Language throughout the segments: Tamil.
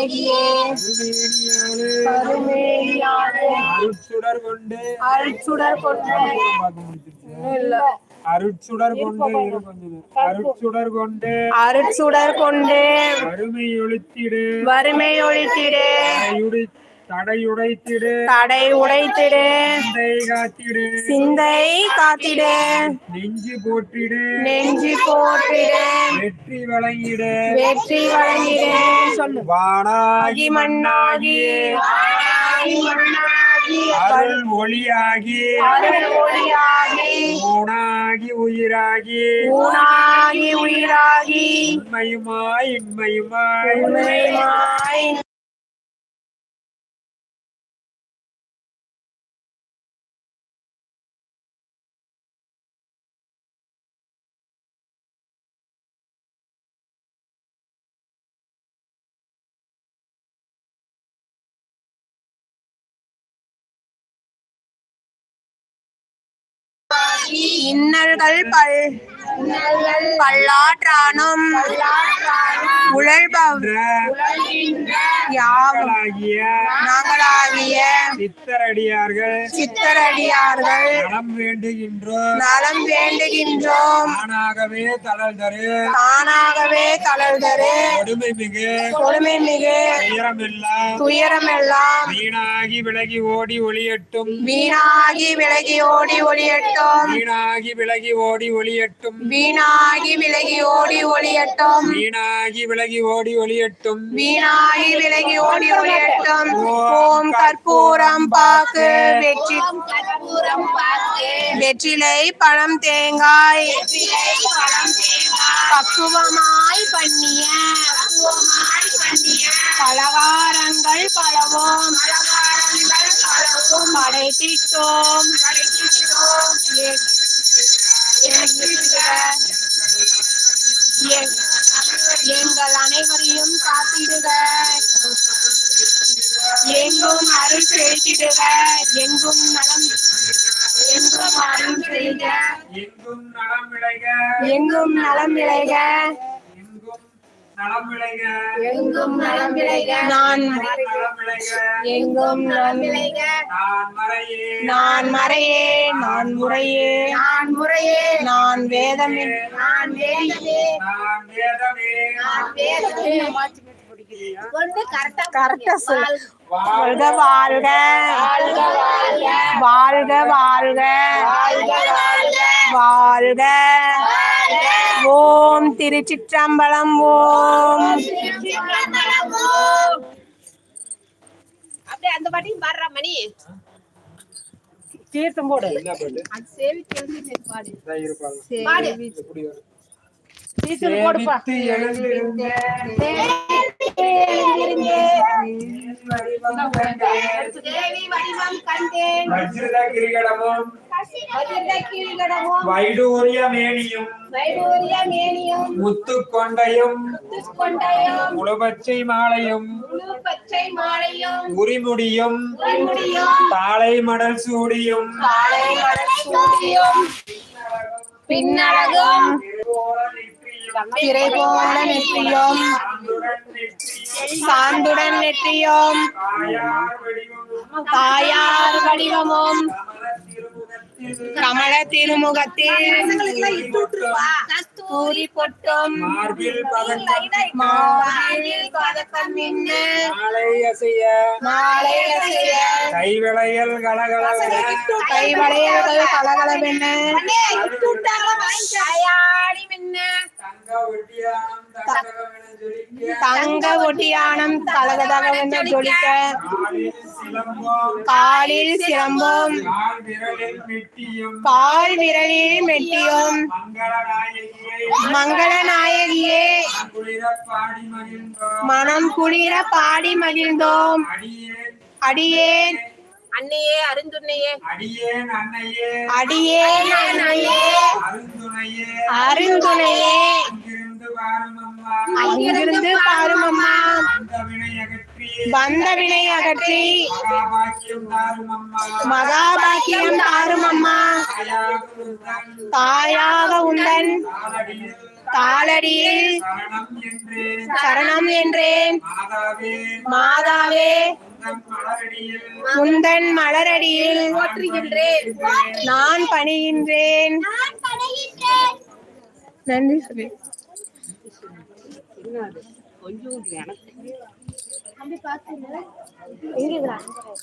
அழகியே கருமேனியானே அருட்சுடர் கொண்டு அருட்சுடர் கொண்டு இல்ல அருட்சுடர் கொண்டு. அருட்சுடர் கொண்டு அருட்சுடர் கொண்டு வறுமை ஒழித்திடு வறுமை ஒழித்திடு தடையுடை தடையுடைத்திடு. தடை உடைத்திடு. சிந்தை காத்திடு. சிந்தை காத்திடு. நெஞ்சு போற்றிடு. நெஞ்சி போற்றிடு. வெற்றி வழங்கிடு. வெற்றி வழங்கிடு. சொல்லு. வானாகி மண்ணாகி. அருள் ஒளியாகி. ஊனாகி உயிராகி. ஊனாகி உயிராகி. உண்மையுமாய் இன்மையுமாய். உண்மையாய் இன்னல்கள் பல் இன்னல்கள் பல்லாற்றானும் உழல்பவ் யாவும் நாங்களாகிய சித்தரடியார்கள் சித்தரடியார்கள் நலம் வேண்டுகின்றோம். நலம் வேண்டுகின்றோம். தானாகவே தளர்தரு தானாகவே தளர்தரு கொடுமை மிகு கொடுமை மிகு துயரமெல்லாம். துயரமெல்லாம். வீணாகி விலகி ஓடி ஒளியட்டும். வீணாகி விலகி ஓடி ஒளியட்டும். வீணாகி விலகி ஓடி ஒளியட்டும். வீணாகி விலகி ஓடி ஒளியட்டும். வீணாகி விலகி ஓடி ஒளியட்டும். வீணாகி விலகி ஓடி ஒளியட்டும். ஓம் கற்பூரம் பாக்கு. வெற்றி வெற்றிலை பழம் தேங்காய். பக்குவமாய் பண்ணிய பலகாரங்கள் பலவும். படைத்திட்டோம். எங்கள் அனைவரையும் காத்திடுக எங்கும் அருள் செலுத்திடுக. எங்கும் நலம் எங்கும் அருள் செய்க எங்கும் நலம் விளைக. எங்கும் நலம் விளைக. எங்கும் நலம் விளைக நான் எங்கும் நலம் விளைக நான் மறையே. நான் மறையே. நான் முறையே. நான் முறையே. நான் வேதமே. நான் வேதமே. நான் வேதமே. கரெக்டா சொல் வாழ்க வாழ்க வாழ்க. வாழ்க வாழ்க. ஓம் திருச்சிற்றம்பலம் ஓம். அப்படியே அந்த பாட்டையும் பாடுறா மணி. தீர்த்தம் போடு. என்ன பாட்டு அது சேவிக்கு. எழுந்து பாடு வைடூரிய மேனியும். வைடூரிய மேனியும். முத்து கொண்டையும். உளபச்சை மாலையும். உரிமுடியும். முடியும் தாளை மடல் சூடியும். பின்னழகும். திரைபோல நெற்றியோம் சாந்துடன் நெற்றியோம் தாயார் வடிவமோம். கமல திருமுகத்தில் கஸ்தூரி பொட்டும் மார்பில் பதக்கம் மாவில் பதக்கம் மின்ன மாலை அசைய மாலை அசைய கைவிளையல் கலகலவென கைவளையல்கள் கலகலவென தாயாடி மின்ன தங்க ஒட்டியானம் தலகதகவென ஜொலிக்க காலில் சிலம்பும் கால் விரலில் மெட்டியும் மங்கள நாயகியை மங்கள நாயகியே குளிர பாடி மகிழ்ந்தோம். மனம் குளிர பாடி மகிழ்ந்தோம். அடியேன் அன்னையே அருந்துண்ணையே அடியேன் அன்னையே அடியேன் அன்னையே அருந்துணையே. அருந்துணையே. அங்கிருந்து அங்கிருந்து பாரும் வந்த வினை அகற்றி. மகாபாக்கியம் தாரும் அம்மா தாயாக உந்தன் தாளடியில் சரணம் என்றேன். மாதாவே முந்தன் மலரடியில் நான் பணிகின்றேன். நன்றி சொல்லி கொஞ்சம்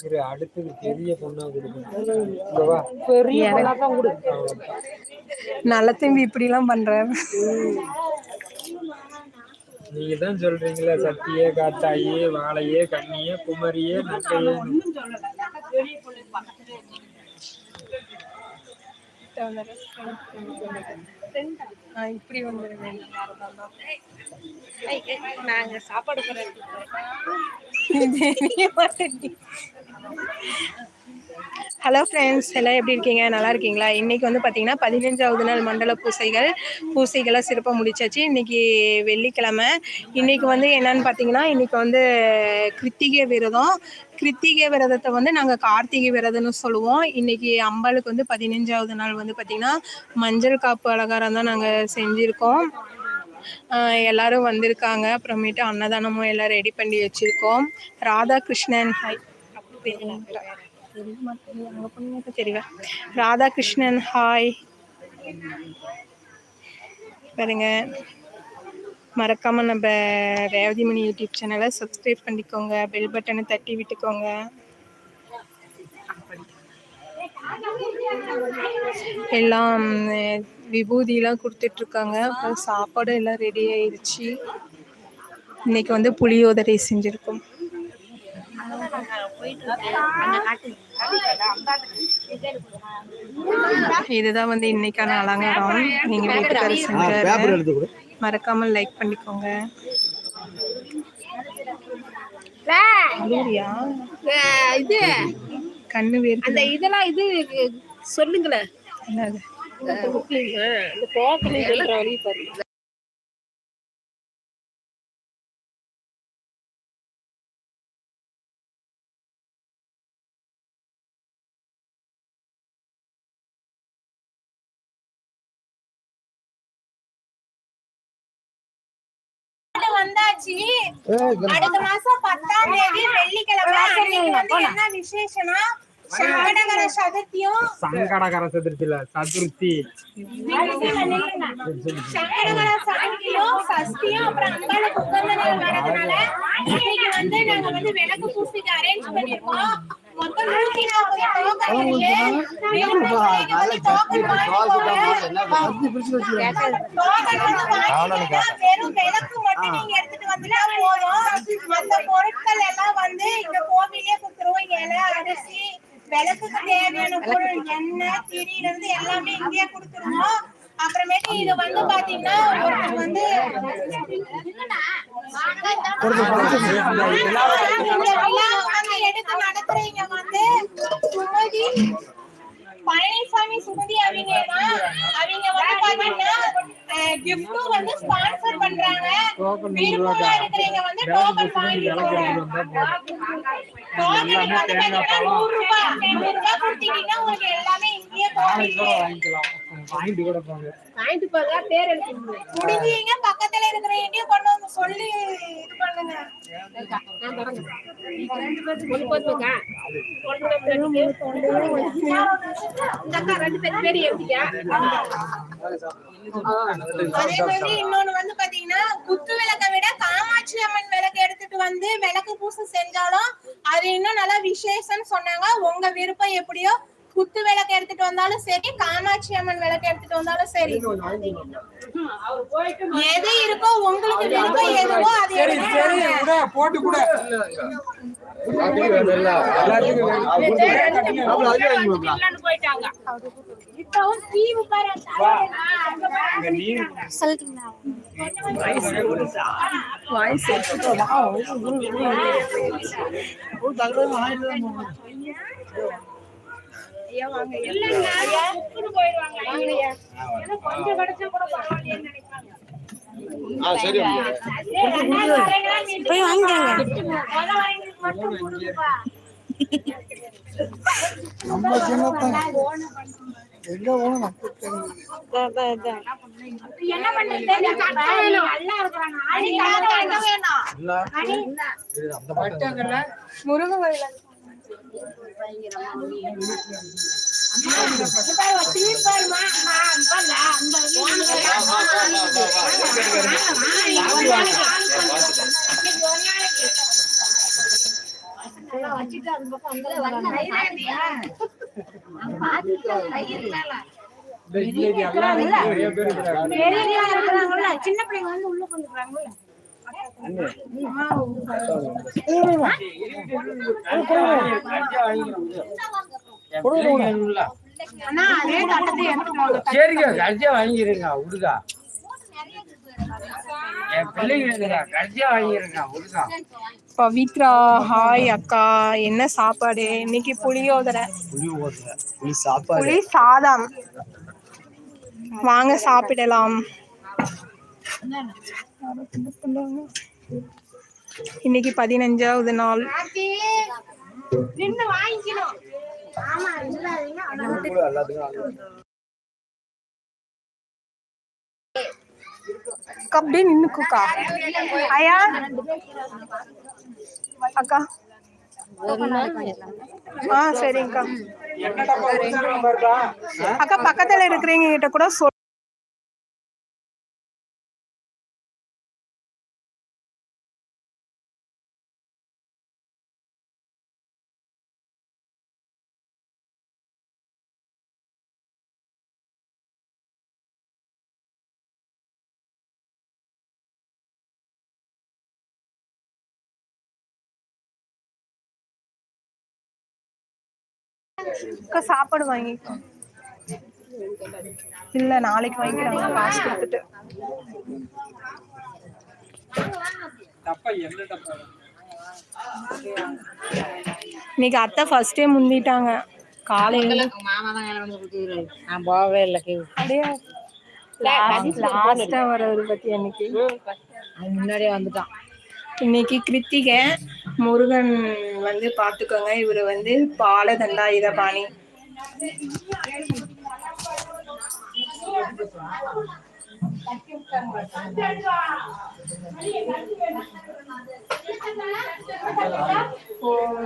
இரு அடுத்தது பெரிய பொண்ணா கொடுக்கணும் இங்க வா. நல்ல தம்பி இப்படி எல்லாம் பண்றாரு. நீங்க தான் சொல்றீங்களா சத்தியே காத்தாயே வாழையே கண்ணியே குமரியே நட்டையே ஆ, இப்படி வந்துருவேன் நாங்க சாப்பாடு ஹலோ ஃப்ரெண்ட்ஸ் எல்லாம் எப்படி இருக்கீங்க? நல்லா இருக்கீங்களா? இன்னைக்கு வந்து பார்த்தீங்கன்னா பதினஞ்சாவது நாள் மண்டல பூசைகள். பூசைகளை சிறப்பாக முடிச்சாச்சு. இன்னைக்கு வெள்ளிக்கிழமை. இன்னைக்கு வந்து என்னன்னு பார்த்தீங்கன்னா இன்றைக்கி வந்து கிருத்திகை விரதம். கிருத்திகை விரதத்தை வந்து நாங்கள் கார்த்திகை விரதம்னு சொல்லுவோம். இன்னைக்கு அம்பாளுக்கு வந்து பதினஞ்சாவது நாள் வந்து பார்த்தீங்கன்னா மஞ்சள் காப்பு அலங்காரம் தான் நாங்கள் செஞ்சுருக்கோம். எல்லாரும் வந்திருக்காங்க. அப்புறமேட்டு அன்னதானமும் எல்லாம் ரெடி பண்ணி வச்சிருக்கோம். ராதாகிருஷ்ணன். ஹாய் தெரியல ராதாகிருஷ்ணன் ஹாய் பாருங்க. மறக்காமல் நம்ம ரேவதிமணி யூடியூப் சேனலை சப்ஸ்கிரைப் பண்ணிக்கோங்க. பெல் பட்டனை தட்டி விட்டுக்கோங்க. எல்லாம் விபூதியெலாம் கொடுத்துட்ருக்காங்க. அப்புறம் சாப்பாடு எல்லாம் ரெடி ஆயிடுச்சு இன்னைக்கு வந்து புளியோதரை செஞ்சிருக்கோம். இதுதான் வந்து இன்னைக்கான அலங்காரம் நீங்க வீட்டுக்காரர் மறக்காம லைக் பண்ணிக்கோங்க? இது கண்ணு வேறு அந்த இதெல்லாம் இது சொல்லுங்களேன் என்னது இந்த கோக்கலை சொல்ற வழி பாருங்க வந்தாச்சு அடுத்த மாசம் பத்தாம் தேதி வெள்ளிக்கிழமை அன்னைக்கு வந்து என்ன விசேஷம்னா சங்கடகர சதுர்த்தியும் சங்கடகர சதுர்த்தியில சதுர்த்தி. சங்கடகர சதுர்த்தியும் சஷ்டியும் அப்புறம் அம்பாளுக்கு உகந்த நாள் வரதுனால இன்னைக்கு வந்து நாங்க வந்து விளக்கு பூசிக்கு அரேஞ்ச் பண்ணிருக்கோம். பொருட்கள் எல்லாம் வந்து இந்த கோவிலே கொடுத்துருவோம். இலை அரிசி விளக்குக்கு தேவையான பொருள் எண்ணெய் திரியில இருந்து எல்லாமே இங்கேயே கொடுத்துருவோம். அப்புறமேட்டு இது வந்து பாத்தீங்கன்னா ஒருத்தர் வந்து எடுத்து நடத்துறீங்க வந்து. சுமதி பழனிசாமி சுமதி அவங்க தான் அவங்க வந்து பாத்தீங்கன்னா கிஃப்டும் வந்து ஸ்பான்சர் பண்றாங்க. விருப்பமா இருக்கிறவங்க வந்து டோக்கன் வாங்கிக்கோங்க டோக்கனுக்கு வந்து பாத்தீங்கன்னா நூறு ரூபாய். நூறு ரூபாய் கொடுத்தீங்கன்னா உங்களுக்கு எல்லாமே இங்கேயே கோவிலே வாங்கிட்டு கூட போங்க வாங்கிட்டு போங்க பேர் எடுத்துக்கோங்க முடிஞ்சீங்க பக்கத்துல இருக்கிற எங்கேயும் கொண்டு வந்து சொல்லி இது பண்ணுங்க. ரெண்டு இந்த அக்கா ரெண்டு பேர் பேர் எழுதிக்க அதே மாதிரி இன்னொன்னு வந்து பாத்தீங்கன்னா குத்து விளக்கை விட காமாட்சி அம்மன் விளக்கு எடுத்துட்டு வந்து விளக்கு பூசை செஞ்சாலும் அது இன்னும் நல்லா விசேஷம்னு சொன்னாங்க. உங்க விருப்பம் எப்படியோ குத்து விளக்கு எடுத்துட்டு வந்தாலும் சரி காமாட்சி அம்மன் விளக்கு எடுத்துட்டு வந்தாலும் சரி. எது இருக்கோ உங்களுக்கு விருப்பம் எதுவோ அது சரி எடுத்துட்டு சரி வாங்க. கூட போட்டு கூட. எல்லாத்துக்கும் இப்பவும் தீ உட்கார இங்க நீர் கொஞ்சம் கிடைச்சா கூட பரவாயில்லைன்னு நினைப்பாங்க. போய் வாங்கிக்கோங்க. நம்ம சின்னத்தான் அதான், அதான். என்ன பண்றது நல்லா இருக்கிறாங்க. ஆடி என்ன வேணும். இந்த இன்னைக்கு இருக்கிறாங்கல்ல சின்ன பிள்ளைங்க வந்து உள்ள கொண்டுக்கிறாங்கல்ல சரிங்க கடைசியா வாங்கிருங்க பவித்ரா ஹாய் அக்கா என்ன சாப்பாடு? இன்னைக்கு புளியோதரை சாப்பாடு. புளி சாதம். வாங்க சாப்பிடலாம். இன்னைக்கு பதினஞ்சாவது நாள். அப்படியே நின்னுக்குக்கா. ஐயா. அக்கா. ஆ சரிங்கக்கா. அக்கா பக்கத்துல இருக்கிறவங்க கிட்ட கூட சொல் அக்கா சாப்பாடு வாங்கிக்கோ. இல்ல நாளைக்கு வாங்கிக்கிறாங்க காசு கொடுத்துட்டு. இன்னைக்கு அத்தை ஃபர்ஸ்டே முந்திட்டாங்க. காலையில நான் போகவே இல்லை அப்படியே? லாஸ்டா வரவர் பத்தி அன்னைக்கு. முன்னாடியே வந்துட்டான். இன்னைக்கு கிருத்திகை. முருகன் வந்து பாத்துக்கோங்க. இவரு வந்து பால தண்டாயுதபாணி ஓம்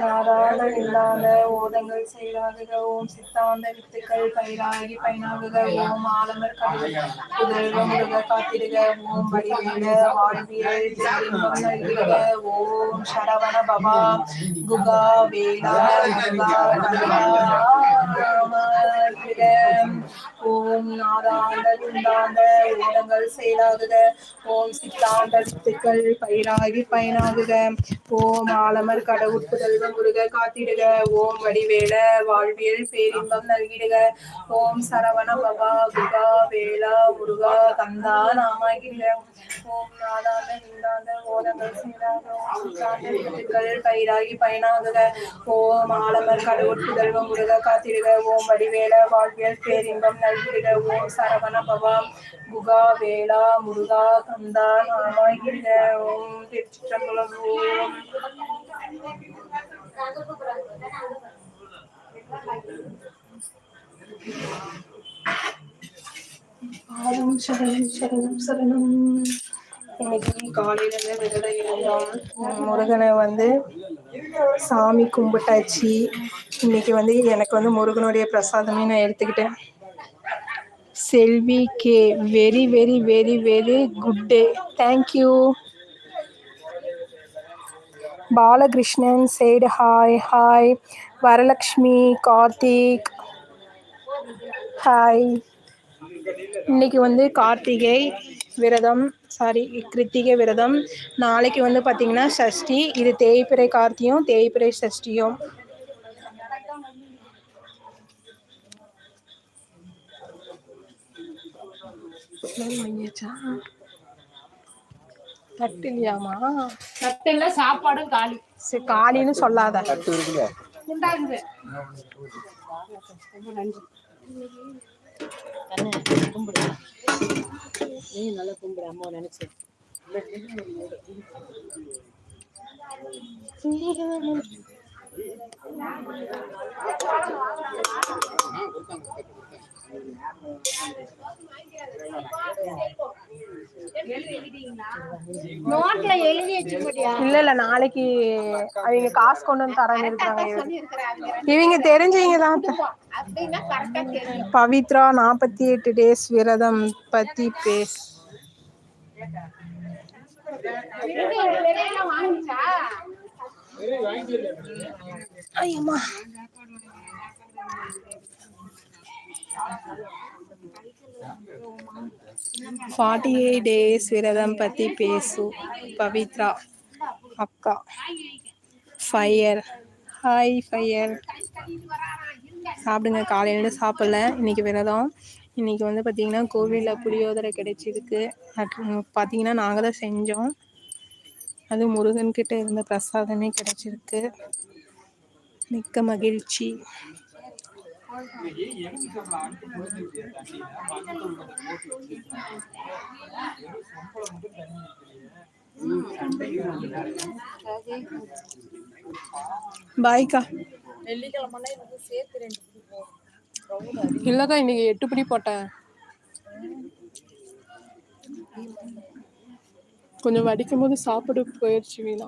இல்லாத ஓதங்கள் செயலாகுக ஓம் சித்தாந்த வித்துக்கள் பயிராகி பயனாகுக ஓம் ஆலமர் கடல் புதல்வ முருக காத்திடுக ஓம் வடிவேல வாழ்வியல் ஓம் சரவண பவா குகா வேலா ஓம் நாதாந்த ஓதங்கள் பாவங்கள் செயலாகுக. ஓம் சித்தாந்த வித்துக்கள் பயிராகி பயனாகுக. ஓம் ஆலமர் கடவுட்புதல் முருக காத்திடுக. ஓம் வடிவேல வாழ்வியல் பேரின்பம் நல்கிடுக. ஓம் சரவண பவா குகா வேலா முருகா கந்தா நாமாகிடுக. ஓம் நாதாந்த நிந்தாந்த ஓதங்கள் செய்தாக ஓம் சித்தாந்த வித்துக்கள் பயிராகி பயனாகுக. ஓம் ஆலமர் கடவுட் புதல்வ முருக காத்திடுக. ஓம் வடிவேல வாழ்வியல் பேரின்பம் நல்கிடுக. ஓம் சரவண பவா குகா வேலா முருகா கந்தா நாமாகிடுக ஓம் திருச்சிற்றம்பலம். ஓம் ஆம் சரணம் சரணம் சரணம். இன்னைக்கு காலையில விரதம் இருந்தோம் முருகனை வந்து சாமி கும்பிட்டாச்சு. இன்னைக்கு வந்து எனக்கு வந்து முருகனுடைய பிரசாதமே நான் எடுத்துக்கிட்டேன். Selvi K very very very very good day. Thank you Balakrishnan side hi hi Varalakshmi Karthik. Hi இன்னைக்கு வந்து கார்த்திகை விரதம் சாரி கிருத்திகை விரதம். நாளைக்கு வந்து பார்த்தீங்கன்னா சஷ்டி. இது தேய்பிறை கார்த்தியும் தேய்பிறை சஷ்டியும். தட்டு இல்லையாமா சத்தெல்ல சாப்பாடும் காலி. சரி காலின்னு சொல்லாத. உண்டாகுது கும்பிடு நீ நல்லா கும்பிடு அம்மா நினைச்சு இல்ல இல்ல நாளைக்கு அவங்க காசு கொண்டு வந்து தரேன்னு இருக்காங்க. இவங்க தெரிஞ்சவங்க தான் பவித்ரா நாற்பத்தி எட்டு டேஸ் விரதம் பத்தி பேஸ் ஐயம்மா. ஃபார்ட்டி எயிட் டேஸ் விரதம் பற்றி பேசு. பவித்ரா அக்கா. ஃபயர். Hi fire. சாப்பிடுங்க. காலையிலேருந்து சாப்பிடல. இன்னைக்கு விரதம். இன்னைக்கு வந்து பார்த்தீங்கன்னா கோவிலில் புளியோதரை கிடைச்சிருக்கு. பார்த்திங்கன்னா பார்த்தீங்கன்னா நாங்கள் தான் செஞ்சோம். அது முருகன்கிட்ட இருந்த பிரசாதமே கிடைச்சிருக்கு. மிக்க மகிழ்ச்சி. பாய்க்கா. இல்லக்கா இன்னைக்கு எட்டு பிடி போட்டேன். கொஞ்சம் வடிக்கும் போது சாப்பிட போயிடுச்சு வீணா.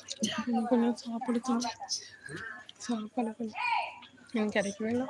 கொஞ்சம் சாப்பிட தோணுச்சு. கொஞ்சம் எனக்கு கிடைக்கவே இல்லை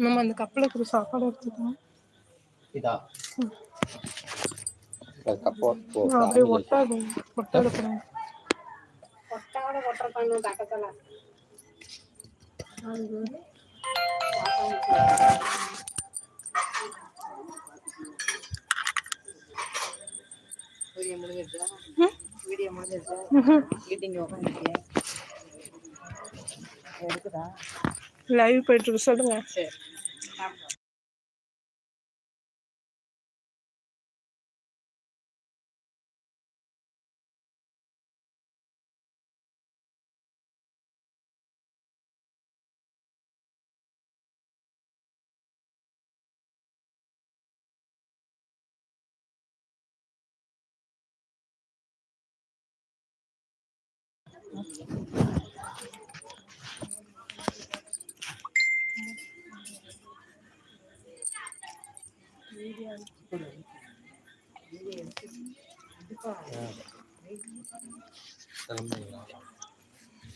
நம்ம அந்த கப்பில் கூட சாப்பாடு எடுத்துக்கலாம். இதா? கப்போ போ அப்படியே ஒட்டாது ஒட்டாத பண்ணு பக்கத்துல. வீடியோ முடிஞ்சிருச்சா வீடியோ உட்காந்துருக்கீங்க எடுக்குதா லைவ் போயிட்டு இருக்கு சொல்லுங்க. சரி.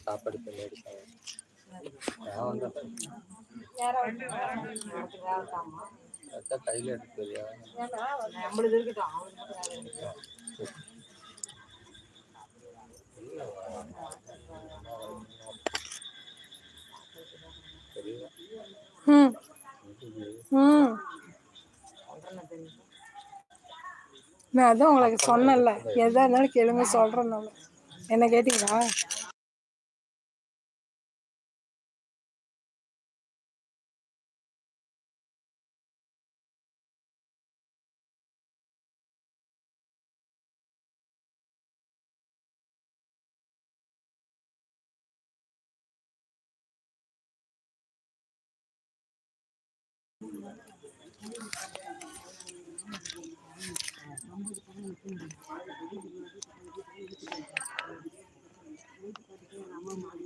சாப்பாடு கையில எடுத்து கையில் இருக்கட்டும் அவனுக்கு மட்டும் வேலை இருக்கு. தெரியல ம் ம் நான் அதான் உங்களுக்கு சொன்னேன்ல. எதா இருந்தாலும் கேளுங்க சொல்கிறேன் நான். என்ன கேட்டீங்களா? நான்